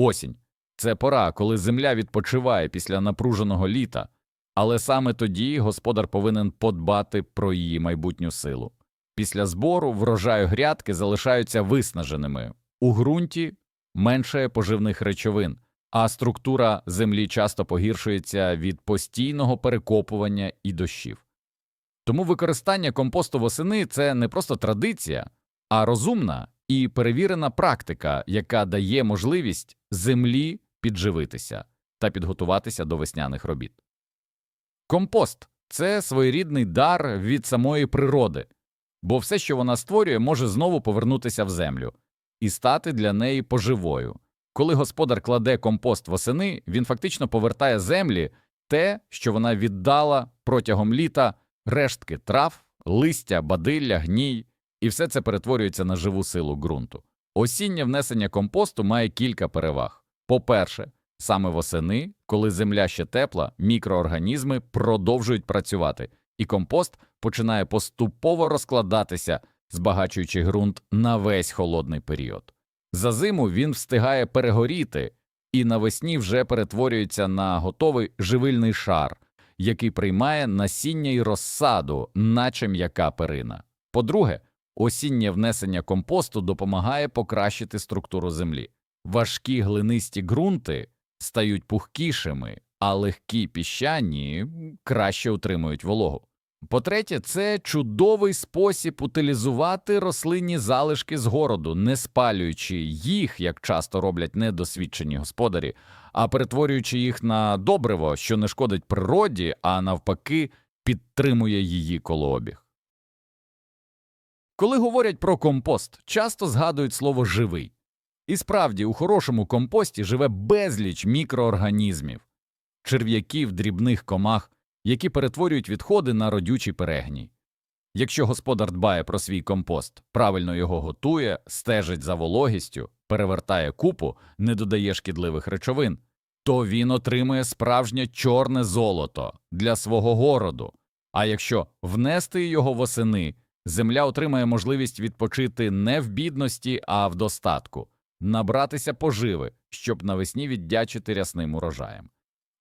Осінь це пора, коли земля відпочиває після напруженого літа, але саме тоді господар повинен подбати про її майбутню силу. Після збору врожаю грядки залишаються виснаженими. У ґрунті менше поживних речовин, а структура землі часто погіршується від постійного перекопування і дощів. Тому використання компосту восени це не просто традиція, а розумна і перевірена практика, яка дає можливість землі підживитися та підготуватися до весняних робіт. Компост це своєрідний дар від самої природи, бо все, що вона створює, може знову повернутися в землю і стати для неї поживою. Коли господар кладе компост восени, він фактично повертає землі те, що вона віддала протягом літа, рештки трав, листя, бадилля, гній, і все це перетворюється на живу силу ґрунту. Осіннє внесення компосту має кілька переваг. По-перше, саме восени, коли земля ще тепла, мікроорганізми продовжують працювати, і компост починає поступово розкладатися, збагачуючи ґрунт на весь холодний період. За зиму він встигає перегоріти і навесні вже перетворюється на готовий живильний шар, який приймає насіння і розсаду, наче м'яка перина. По-друге, осіннє внесення компосту допомагає покращити структуру землі. Важкі глинисті ґрунти стають пухкішими, а легкі піщані краще утримують вологу. По-третє, це чудовий спосіб утилізувати рослинні залишки з городу, не спалюючи їх, як часто роблять недосвідчені господарі, а перетворюючи їх на добриво, що не шкодить природі, а навпаки підтримує її колообіг. Коли говорять про компост, часто згадують слово живий. І справді, у хорошому компості живе безліч мікроорганізмів, черв'яків, дрібних комах, які перетворюють відходи на родючий перегній. Якщо господар дбає про свій компост, правильно його готує, стежить за вологістю, перевертає купу, не додає шкідливих речовин, то він отримує справжнє чорне золото для свого городу. А якщо внести його восени, земля отримає можливість відпочити не в бідності, а в достатку, набратися поживи, щоб навесні віддячити рясним урожаєм.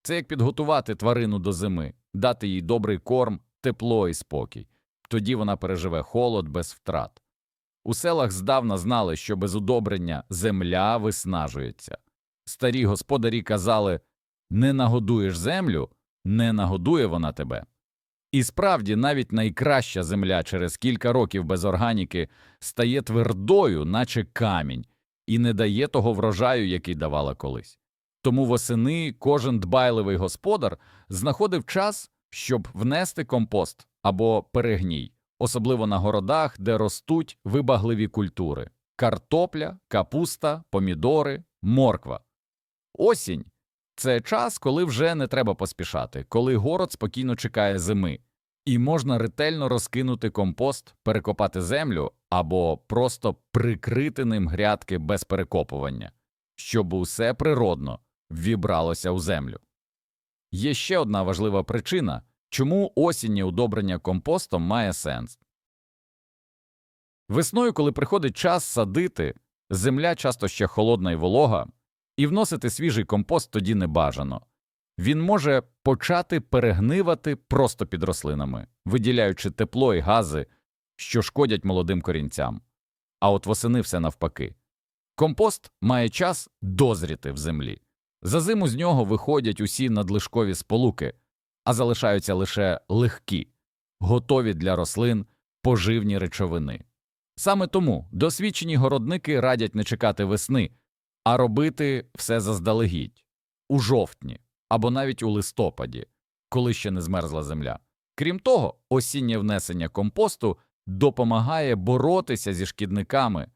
Це як підготувати тварину до зими, дати їй добрий корм, тепло і спокій. Тоді вона переживе холод без втрат. У селах здавна знали, що без удобрення земля виснажується. Старі господарі казали не нагодуєш землю, не нагодує вона тебе. І справді навіть найкраща земля через кілька років без органіки стає твердою, наче камінь, і не дає того врожаю, який давала колись. Тому восени кожен дбайливий господар знаходив час, щоб внести компост або перегній, особливо на городах, де ростуть вибагливі культури картопля, капуста, помідори, морква. Осінь це час, коли вже не треба поспішати, коли город спокійно чекає зими, і можна ретельно розкинути компост, перекопати землю або просто прикрити ним грядки без перекопування, щоб усе природно ввібралося у землю. Є ще одна важлива причина, чому осіннє удобрення компостом має сенс. Весною, коли приходить час садити, земля часто ще холодна і волога, і вносити свіжий компост тоді не бажано. Він може почати перегнивати просто під рослинами, виділяючи тепло і гази, що шкодять молодим корінцям. А от восени все навпаки. Компост має час дозріти в землі. За зиму з нього виходять усі надлишкові сполуки, а залишаються лише легкі, готові для рослин поживні речовини. Саме тому досвідчені городники радять не чекати весни, а робити все заздалегідь у жовтні або навіть у листопаді, коли ще не змерзла земля. Крім того, осіннє внесення компосту допомагає боротися зі шкідниками.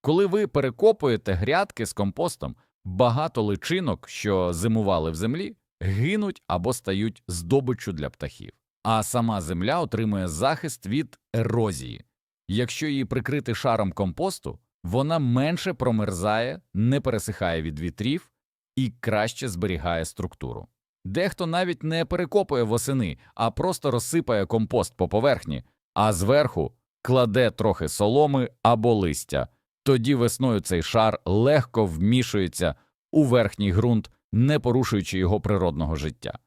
Коли ви перекопуєте грядки з компостом, багато личинок, що зимували в землі, гинуть або стають здобиччю для птахів, а сама земля отримує захист від ерозії. Якщо її прикрити шаром компосту, вона менше промерзає, не пересихає від вітрів і краще зберігає структуру. Дехто навіть не перекопує восени, а просто розсипає компост по поверхні, а зверху кладе трохи соломи або листя. Тоді весною цей шар легко вмішується у верхній ґрунт, не порушуючи його природного життя.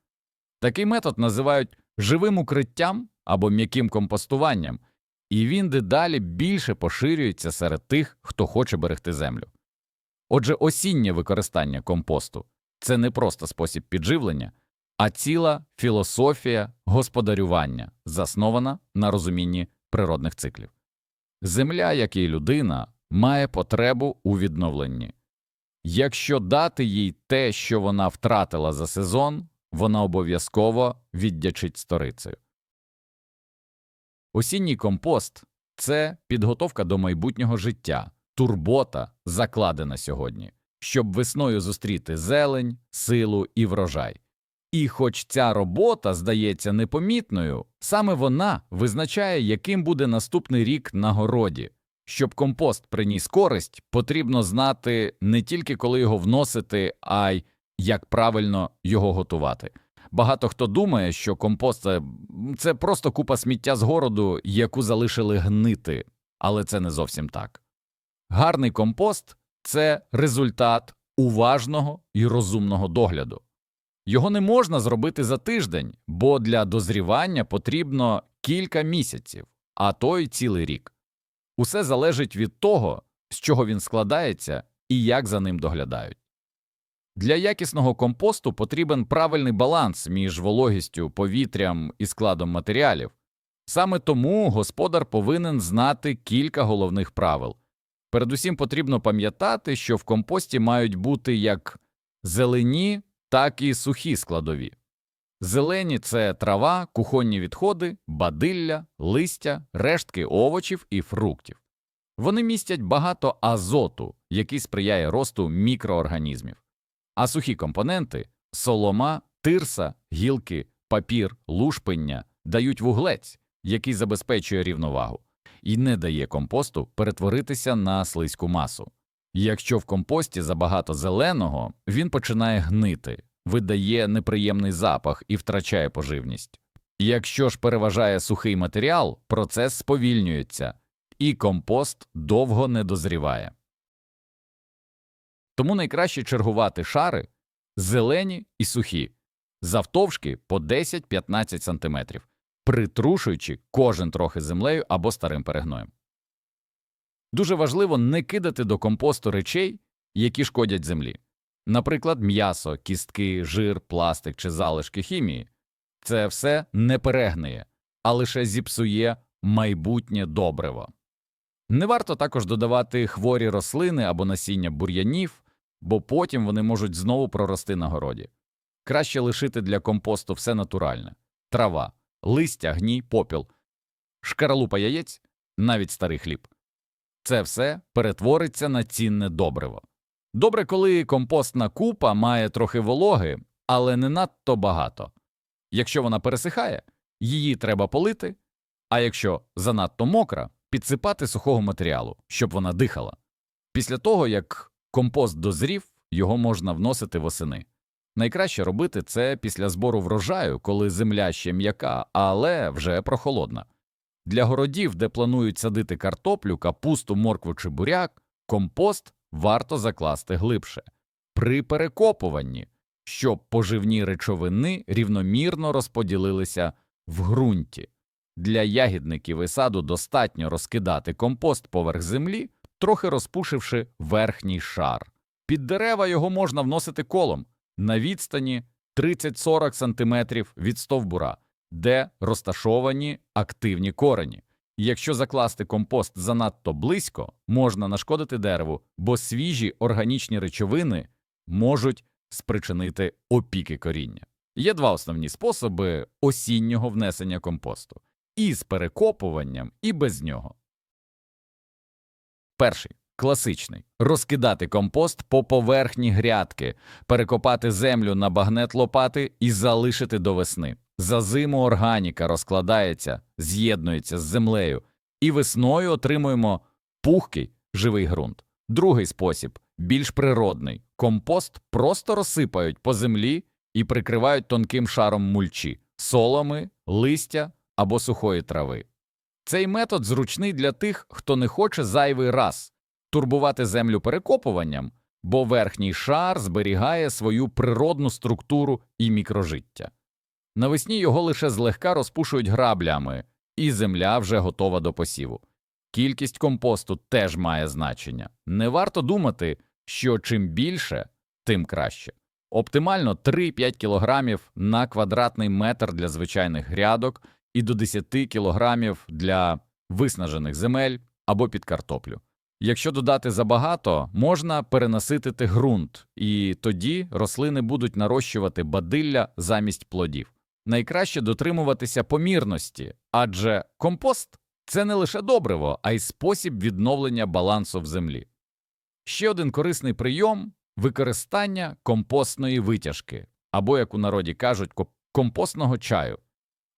Такий метод називають живим укриттям або м'яким компостуванням, і він дедалі більше поширюється серед тих, хто хоче берегти землю. Отже, осіннє використання компосту це не просто спосіб підживлення, а ціла філософія господарювання, заснована на розумінні природних циклів. Земля, як і людина, має потребу у відновленні. Якщо дати їй те, що вона втратила за сезон, вона обов'язково віддячить сторицею. Осінній компост це підготовка до майбутнього життя, турбота, закладена сьогодні, щоб весною зустріти зелень, силу і врожай. І хоч ця робота здається непомітною, саме вона визначає, яким буде наступний рік на городі. Щоб компост приніс користь, потрібно знати не тільки коли його вносити, а й як правильно його готувати. Багато хто думає, що компост це, просто купа сміття з городу, яку залишили гнити, але це не зовсім так. Гарний компост це результат уважного і розумного догляду. Його не можна зробити за тиждень, бо для дозрівання потрібно кілька місяців, а то й цілий рік. Усе залежить від того, з чого він складається і як за ним доглядають. Для якісного компосту потрібен правильний баланс між вологістю, повітрям і складом матеріалів. Саме тому господар повинен знати кілька головних правил. Передусім потрібно пам'ятати, що в компості мають бути як зелені, так і сухі складові. Зелені це трава, кухонні відходи, бадилля, листя, рештки овочів і фруктів. Вони містять багато азоту, який сприяє росту мікроорганізмів. А сухі компоненти солома, тирса, гілки, папір, лушпиння дають вуглець, який забезпечує рівновагу, і не дає компосту перетворитися на слизьку масу. Якщо в компості забагато зеленого, він починає гнити, видає неприємний запах і втрачає поживність. Якщо ж переважає сухий матеріал, процес сповільнюється, і компост довго не дозріває. Тому найкраще чергувати шари зелені і сухі, завтовшки по 10-15 см, притрушуючи кожен трохи землею або старим перегноєм. Дуже важливо не кидати до компосту речей, які шкодять землі. Наприклад, м'ясо, кістки, жир, пластик чи залишки хімії. Це все не перегниє, а лише зіпсує майбутнє добриво. Не варто також додавати хворі рослини або насіння бур'янів, бо потім вони можуть знову прорости на городі. Краще лишити для компосту все натуральне трава, листя, гній, попіл, шкаралупа яєць, навіть старий хліб. Це все перетвориться на цінне добриво. Добре, коли компостна купа має трохи вологи, але не надто багато. Якщо вона пересихає, її треба полити, а якщо занадто мокра, підсипати сухого матеріалу, щоб вона дихала. Після того, як компост дозрів, його можна вносити восени. Найкраще робити це після збору врожаю, коли земля ще м'яка, але вже прохолодна. Для городів, де планують садити картоплю, капусту, моркву чи буряк, компост варто закласти глибше. При перекопуванні, щоб поживні речовини рівномірно розподілилися в ґрунті. Для ягідників і саду достатньо розкидати компост поверх землі, трохи розпушивши верхній шар. Під дерева його можна вносити колом на відстані 30-40 см від стовбура, де розташовані активні корені. Якщо закласти компост занадто близько, можна нашкодити дереву, бо свіжі органічні речовини можуть спричинити опіки коріння. Є два основні способи осіннього внесення компосту із перекопуванням і без нього. Перший класичний розкидати компост по поверхні грядки, перекопати землю на багнет лопати і залишити до весни. За зиму органіка розкладається, з'єднується з землею, і весною отримуємо пухкий живий ґрунт. Другий спосіб більш природний компост просто розсипають по землі і прикривають тонким шаром мульчі, соломи, листя або сухої трави. Цей метод зручний для тих, хто не хоче зайвий раз турбувати землю перекопуванням, бо верхній шар зберігає свою природну структуру і мікрожиття. Навесні його лише злегка розпушують граблями, і земля вже готова до посіву. Кількість компосту теж має значення. Не варто думати, що чим більше, тим краще. Оптимально 3-5 кілограмів на квадратний метр для звичайних грядок і до 10 кілограмів для виснажених земель або під картоплю. Якщо додати забагато, можна перенаситити ґрунт, і тоді рослини будуть нарощувати бадилля замість плодів. Найкраще дотримуватися помірності, адже компост це не лише добриво, а й спосіб відновлення балансу в землі. Ще один корисний прийом використання компостної витяжки, або, як у народі кажуть, компостного чаю.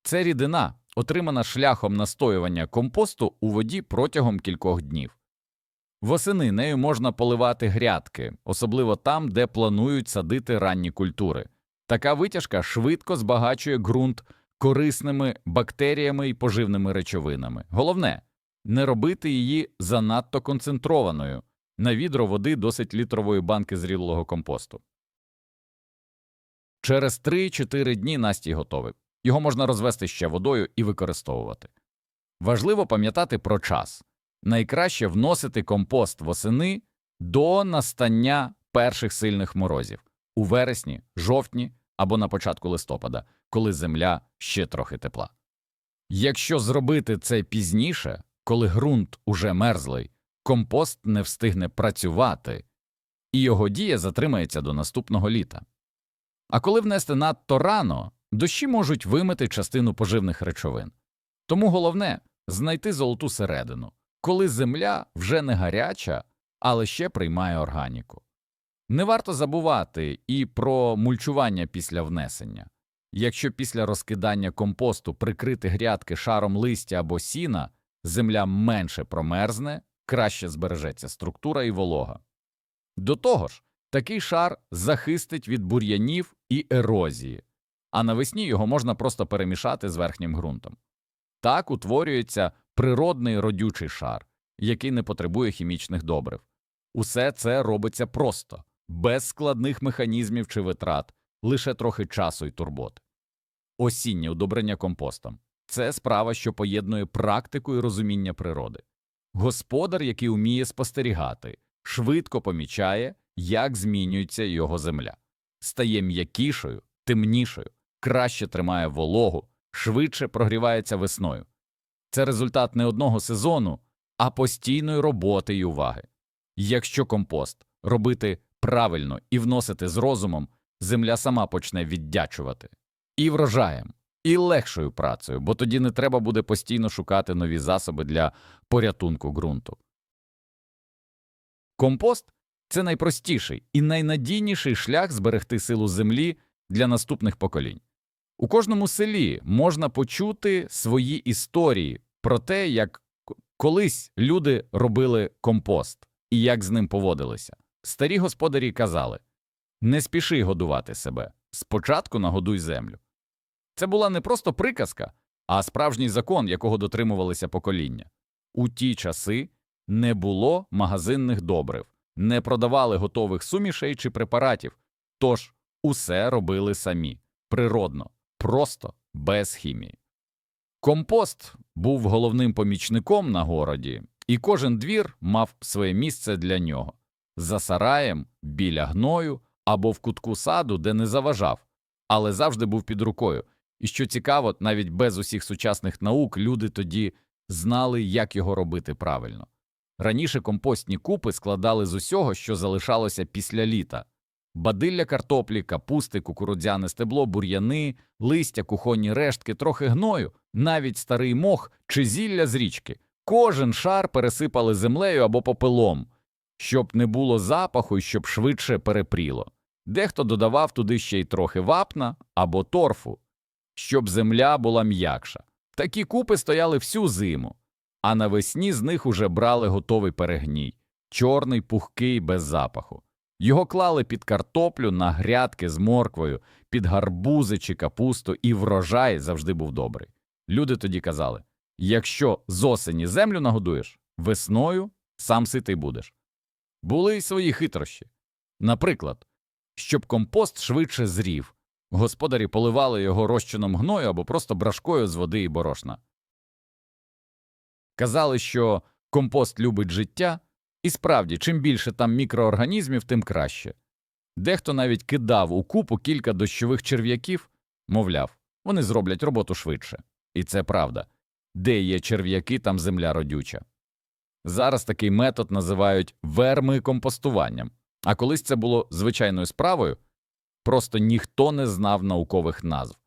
Це рідина, отримана шляхом настоювання компосту у воді протягом кількох днів. Восени нею можна поливати грядки, особливо там, де планують садити ранні культури. Така витяжка швидко збагачує ґрунт корисними бактеріями і поживними речовинами. Головне не робити її занадто концентрованою. На відро води досить літрової банки зрілого компосту. Через 3-4 дні настій готовий. Його можна розвести ще водою і використовувати. Важливо пам'ятати про час. Найкраще вносити компост восени до настання перших сильних морозів у вересні, жовтні або на початку листопада, коли земля ще трохи тепла. Якщо зробити це пізніше, коли ґрунт уже мерзлий, компост не встигне працювати, і його дія затримається до наступного літа. А коли внести надто рано, дощі можуть вимити частину поживних речовин. Тому головне знайти золоту середину, коли земля вже не гаряча, але ще приймає органіку. Не варто забувати і про мульчування після внесення. Якщо після розкидання компосту прикрити грядки шаром листя або сіна, земля менше промерзне, краще збережеться структура і волога. До того ж, такий шар захистить від бур'янів і ерозії, а навесні його можна просто перемішати з верхнім ґрунтом. Так утворюється природний родючий шар, який не потребує хімічних добрив. Усе це робиться просто, без складних механізмів чи витрат, лише трохи часу і турботи. Осіннє удобрення компостом це справа, що поєднує практику і розуміння природи. Господар, який уміє спостерігати, швидко помічає, як змінюється його земля, стає м'якішою, темнішою, краще тримає вологу, швидше прогрівається весною. Це результат не одного сезону, а постійної роботи й уваги. Якщо компост робити правильно і вносити з розумом, земля сама почне віддячувати і врожаєм, і легшою працею, бо тоді не треба буде постійно шукати нові засоби для порятунку ґрунту. Компост це найпростіший і найнадійніший шлях зберегти силу землі для наступних поколінь. У кожному селі можна почути свої історії про те, як колись люди робили компост і як з ним поводилися. Старі господарі казали не спіши годувати себе, спочатку нагодуй землю. Це була не просто приказка, а справжній закон, якого дотримувалися покоління. У ті часи не було магазинних добрив, не продавали готових сумішей чи препаратів, тож усе робили самі, природно, просто, без хімії. Компост був головним помічником на городі, і кожен двір мав своє місце для нього за сараєм, біля гною або в кутку саду, де не заважав, але завжди був під рукою. І що цікаво, навіть без усіх сучасних наук люди тоді знали, як його робити правильно. Раніше компостні купи складали з усього, що залишалося після літа бадилля картоплі, капусти, кукурудзяне стебло, бур'яни, листя, кухонні рештки, трохи гною, навіть старий мох чи зілля з річки. Кожен шар пересипали землею або попелом, щоб не було запаху і щоб швидше перепріло. Дехто додавав туди ще й трохи вапна або торфу, щоб земля була м'якша. Такі купи стояли всю зиму, а навесні з них уже брали готовий перегній, чорний, пухкий, без запаху. Його клали під картоплю на грядки з морквою, під гарбузи чи капусту, і врожай завжди був добрий. Люди тоді казали якщо з осені землю нагодуєш, весною сам ситий будеш. Були й свої хитрощі. Наприклад, щоб компост швидше зрів, господарі поливали його розчином гною або просто брашкою з води і борошна. Казали, що компост любить життя, і справді, чим більше там мікроорганізмів, тим краще. Дехто навіть кидав у купу кілька дощових черв'яків, мовляв, вони зроблять роботу швидше. І це правда. Де є черв'яки, там земля родюча. Зараз такий метод називають вермикомпостуванням, а колись це було звичайною справою, просто ніхто не знав наукових назв.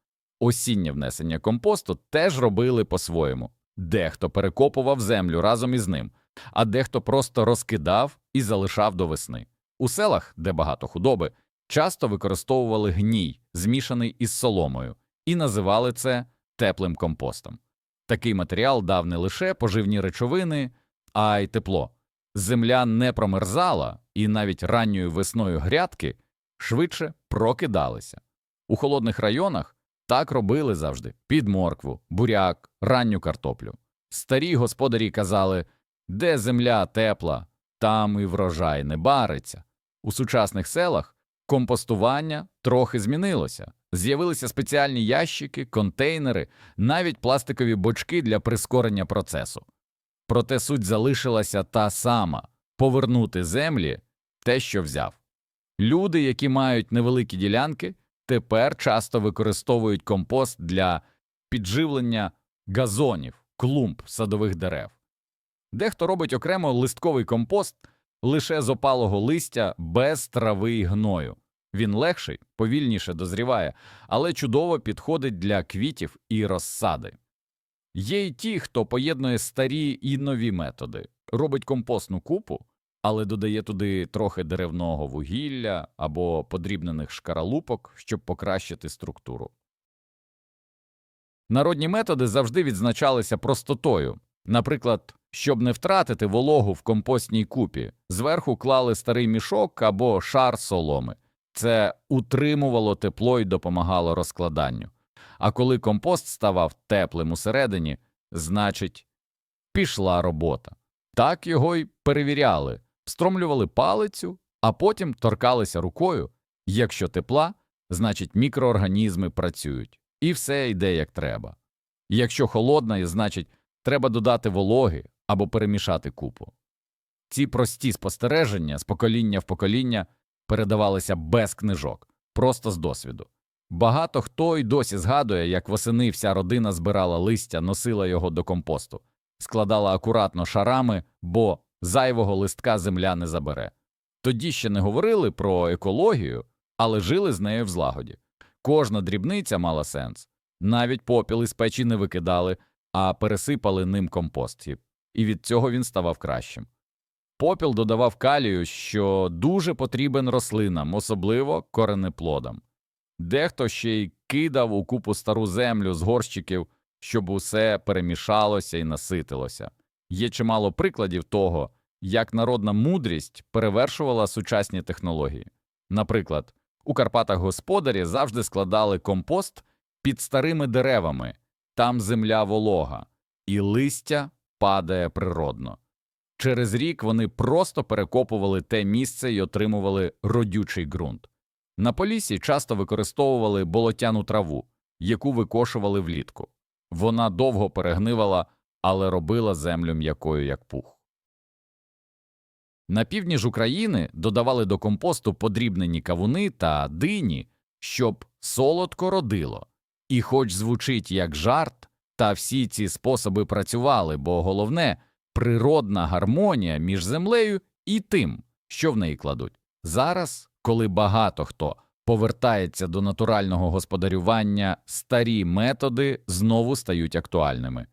Осіннє внесення компосту теж робили по-своєму. Дехто перекопував землю разом із ним, а дехто просто розкидав і залишав до весни. У селах, де багато худоби, часто використовували гній, змішаний із соломою, і називали це теплим компостом. Такий матеріал дав не лише поживні речовини, а й тепло. Земля не промерзала, і навіть ранньою весною грядки швидше прокидалися. У холодних районах так робили завжди під моркву, буряк, ранню картоплю. Старі господарі казали, де земля тепла, там і врожай не бариться. У сучасних селах компостування трохи змінилося. З'явилися спеціальні ящики, контейнери, навіть пластикові бочки для прискорення процесу. Проте суть залишилася та сама повернути землі те, що взяв. Люди, які мають невеликі ділянки, тепер часто використовують компост для підживлення газонів, клумб садових дерев. Дехто робить окремо листковий компост лише з опалого листя без трави й гною. Він легший, повільніше дозріває, але чудово підходить для квітів і розсади. Є й ті, хто поєднує старі і нові методи, робить компостну купу, але додає туди трохи деревного вугілля або подрібнених шкаралупок, щоб покращити структуру. Народні методи завжди відзначалися простотою. Наприклад, щоб не втратити вологу в компостній купі, зверху клали старий мішок або шар соломи. Це утримувало тепло і допомагало розкладанню. А коли компост ставав теплим усередині, значить, пішла робота. Так його й перевіряли, встромлювали палицю, а потім торкалися рукою. Якщо тепла, значить мікроорганізми працюють, і все йде як треба. Якщо холодна, значить, треба додати вологи або перемішати купу. Ці прості спостереження з покоління в покоління передавалися без книжок, просто з досвіду. Багато хто й досі згадує, як восени вся родина збирала листя, носила його до компосту, складала акуратно шарами, бо зайвого листка земля не забере. Тоді ще не говорили про екологію, але жили з нею в злагоді. Кожна дрібниця мала сенс. Навіть попіл із печі не викидали, а пересипали ним компост, і від цього він ставав кращим. Попіл додавав калію, що дуже потрібен рослинам, особливо коренеплодам. Дехто ще й кидав у купу стару землю з горщиків, щоб усе перемішалося і наситилося. Є чимало прикладів того, як народна мудрість перевершувала сучасні технології. Наприклад, у Карпатах господарі завжди складали компост під старими деревами, там земля волога, і листя падає природно. Через рік вони просто перекопували те місце і отримували родючий ґрунт. На полісі часто використовували болотяну траву, яку викошували влітку. Вона довго перегнивала, але робила землю м'якою, як пух. На півдні ж України додавали до компосту подрібнені кавуни та дині, щоб солодко родило. І хоч звучить як жарт, та всі ці способи працювали, бо головне природна гармонія між землею і тим, що в неї кладуть. Зараз, коли багато хто повертається до натурального господарювання, старі методи знову стають актуальними.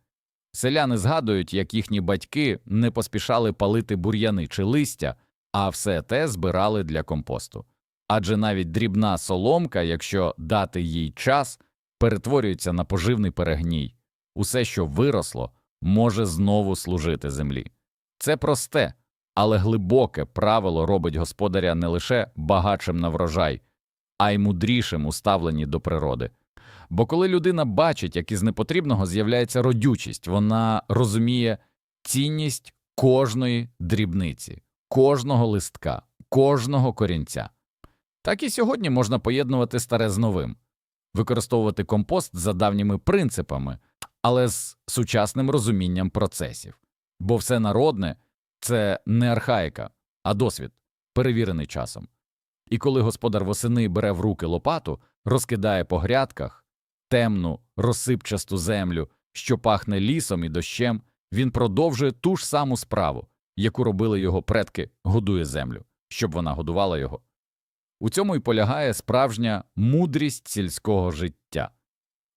Селяни згадують, як їхні батьки не поспішали палити бур'яни чи листя, а все те збирали для компосту. Адже навіть дрібна соломка, якщо дати їй час, перетворюється на поживний перегній. Усе, що виросло, може знову служити землі. Це просте, але глибоке правило робить господаря не лише багатшим на врожай, а й мудрішим у ставленні до природи. Бо коли людина бачить, як із непотрібного з'являється родючість, вона розуміє цінність кожної дрібниці, кожного листка, кожного корінця. Так і сьогодні можна поєднувати старе з новим, використовувати компост за давніми принципами, але з сучасним розумінням процесів. Бо все народне це не архаїка, а досвід, перевірений часом. І коли господар восени бере в руки лопату, розкидає по грядках темну, розсипчасту землю, що пахне лісом і дощем, він продовжує ту ж саму справу, яку робили його предки, годує землю, щоб вона годувала його. У цьому й полягає справжня мудрість сільського життя.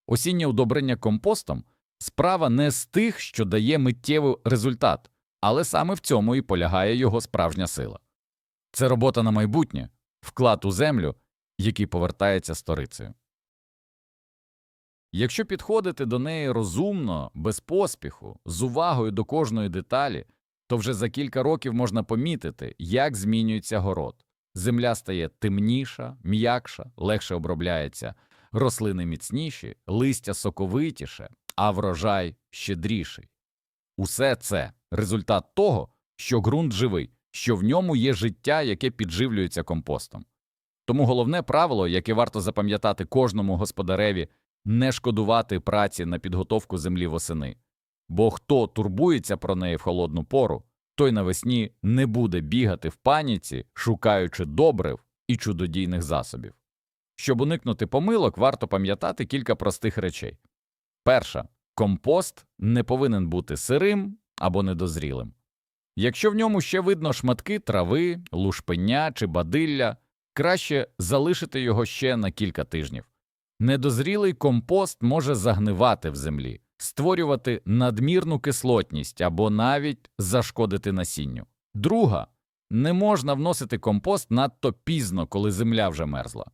Осіннє удобрення компостом справа не з тих, що дає миттєвий результат, але саме в цьому і полягає його справжня сила. Це робота на майбутнє, вклад у землю, який повертається сторицею. Якщо підходити до неї розумно, без поспіху, з увагою до кожної деталі, то вже за кілька років можна помітити, як змінюється город. Земля стає темніша, м'якша, легше обробляється, рослини міцніші, листя соковитіше, а врожай щедріший. Усе це результат того, що ґрунт живий, що в ньому є життя, яке підживлюється компостом. Тому головне правило, яке варто запам'ятати кожному господареві, не шкодувати праці на підготовку землі восени. Бо хто турбується про неї в холодну пору, той навесні не буде бігати в паніці, шукаючи добрив і чудодійних засобів. Щоб уникнути помилок, варто пам'ятати кілька простих речей. Перша компост не повинен бути сирим або недозрілим. Якщо в ньому ще видно шматки трави, лушпеня чи бадилля, краще залишити його ще на кілька тижнів. Недозрілий компост може загнивати в землі, створювати надмірну кислотність або навіть зашкодити насінню. Друга не можна вносити компост надто пізно, коли земля вже мерзла.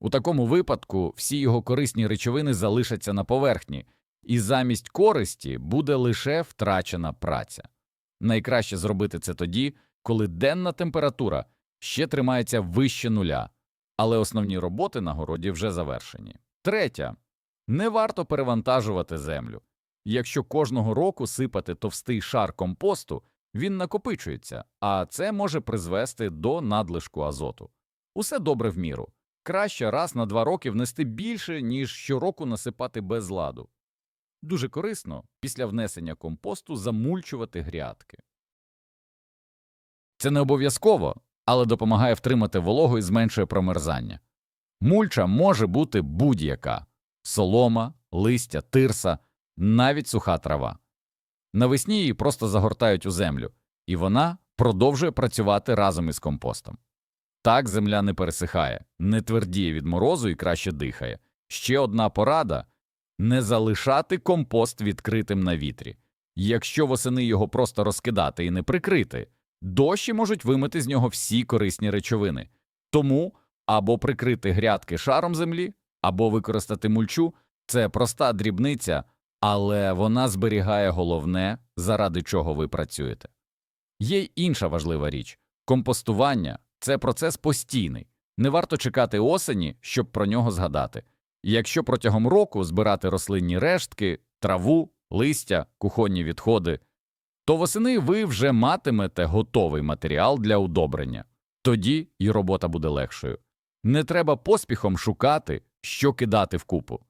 У такому випадку всі його корисні речовини залишаться на поверхні, і замість користі буде лише втрачена праця. Найкраще зробити це тоді, коли денна температура ще тримається вище нуля, але основні роботи на городі вже завершені. Третя не варто перевантажувати землю. Якщо кожного року сипати товстий шар компосту, він накопичується, а це може призвести до надлишку азоту. Усе добре в міру. Краще раз на два роки внести більше, ніж щороку насипати без ладу. Дуже корисно після внесення компосту замульчувати грядки. Це не обов'язково, але допомагає втримати вологу і зменшує промерзання. Мульча може бути будь-яка солома, листя, тирса, навіть суха трава. Навесні її просто загортають у землю, і вона продовжує працювати разом із компостом. Так земля не пересихає, не твердіє від морозу і краще дихає. Ще одна порада не залишати компост відкритим на вітрі. Якщо восени його просто розкидати і не прикрити, дощі можуть вимити з нього всі корисні речовини. Тому або прикрити грядки шаром землі, або використати мульчу це проста дрібниця, але вона зберігає головне, заради чого ви працюєте. Є й інша важлива річ компостування це процес постійний, не варто чекати осені, щоб про нього згадати. Якщо протягом року збирати рослинні рештки, траву, листя, кухонні відходи, то восени ви вже матимете готовий матеріал для удобрення, тоді і робота буде легшою. Не треба поспіхом шукати, що кидати в купу.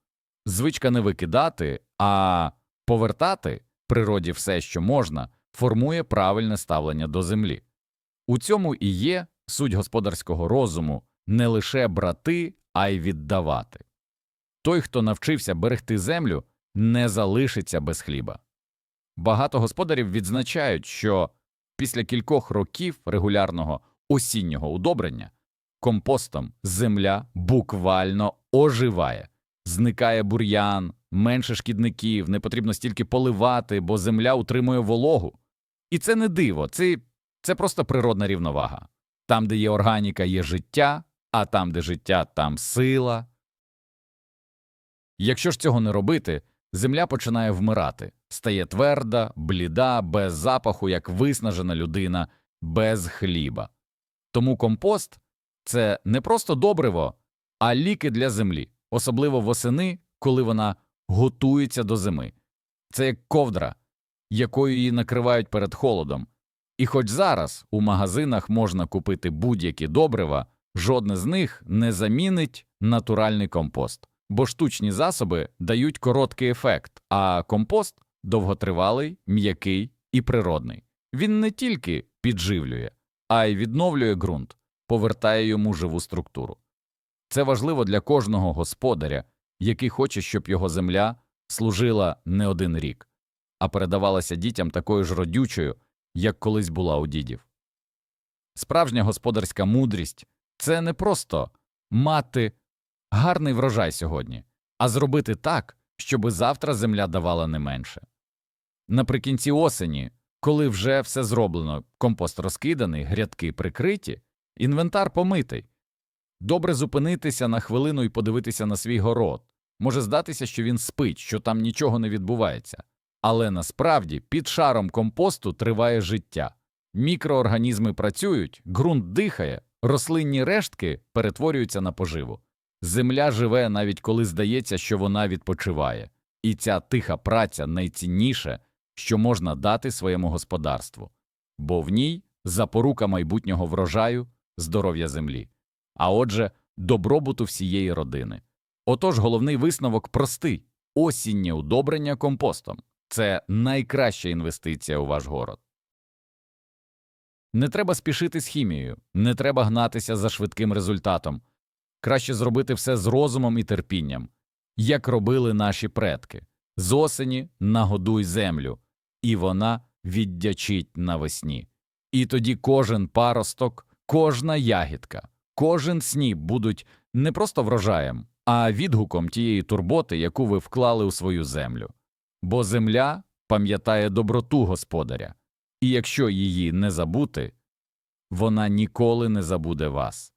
Звичка не викидати, а повертати природі все, що можна, формує правильне ставлення до землі. У цьому і є суть господарського розуму не лише брати, а й віддавати. Той, хто навчився берегти землю, не залишиться без хліба. Багато господарів відзначають, що після кількох років регулярного осіннього удобрення компостом земля буквально оживає, зникає бур'ян, менше шкідників, не потрібно стільки поливати, бо земля утримує вологу. І це не диво, це, це просто природна рівновага. Там, де є органіка, є життя, а там, де життя, там сила. Якщо ж цього не робити, земля починає вмирати, стає тверда, бліда, без запаху, як виснажена людина, без хліба. Тому компост це не просто добриво, а ліки для землі, особливо восени, коли вона готується до зими. Це як ковдра, якою її накривають перед холодом, І хоч зараз у магазинах можна купити будь-які добрива, жодне з них не замінить натуральний компост, бо штучні засоби дають короткий ефект, а компост довготривалий, м'який і природний. Він не тільки підживлює, а й відновлює ґрунт, повертає йому живу структуру. Це важливо для кожного господаря, який хоче, щоб його земля служила не один рік, а передавалася дітям такою ж родючою, як колись була у дідів. Справжня господарська мудрість це не просто мати гарний врожай сьогодні, а зробити так, щоби завтра земля давала не менше. Наприкінці осені, коли вже все зроблено, компост розкиданий, грядки прикриті, інвентар помитий. Добре зупинитися на хвилину і подивитися на свій город. Може здатися, що він спить, що там нічого не відбувається. Але насправді під шаром компосту триває життя. Мікроорганізми працюють, ґрунт дихає, рослинні рештки перетворюються на поживу. Земля живе навіть коли здається, що вона відпочиває. І ця тиха праця найцінніше, що можна дати своєму господарству, бо в ній запорука майбутнього врожаю, здоров'я землі, а отже, добробуту всієї родини. Отож, головний висновок простий осіннє удобрення компостом це найкраща інвестиція у ваш город. Не треба спішити з хімією, не треба гнатися за швидким результатом. Краще зробити все з розумом і терпінням, як робили наші предки. З осені нагодуй землю, і вона віддячить навесні. І тоді кожен паросток, кожна ягідка, кожен сніп будуть не просто врожаєм, а відгуком тієї турботи, яку ви вклали у свою землю. Бо земля пам'ятає доброту господаря, і якщо її не забути, вона ніколи не забуде вас.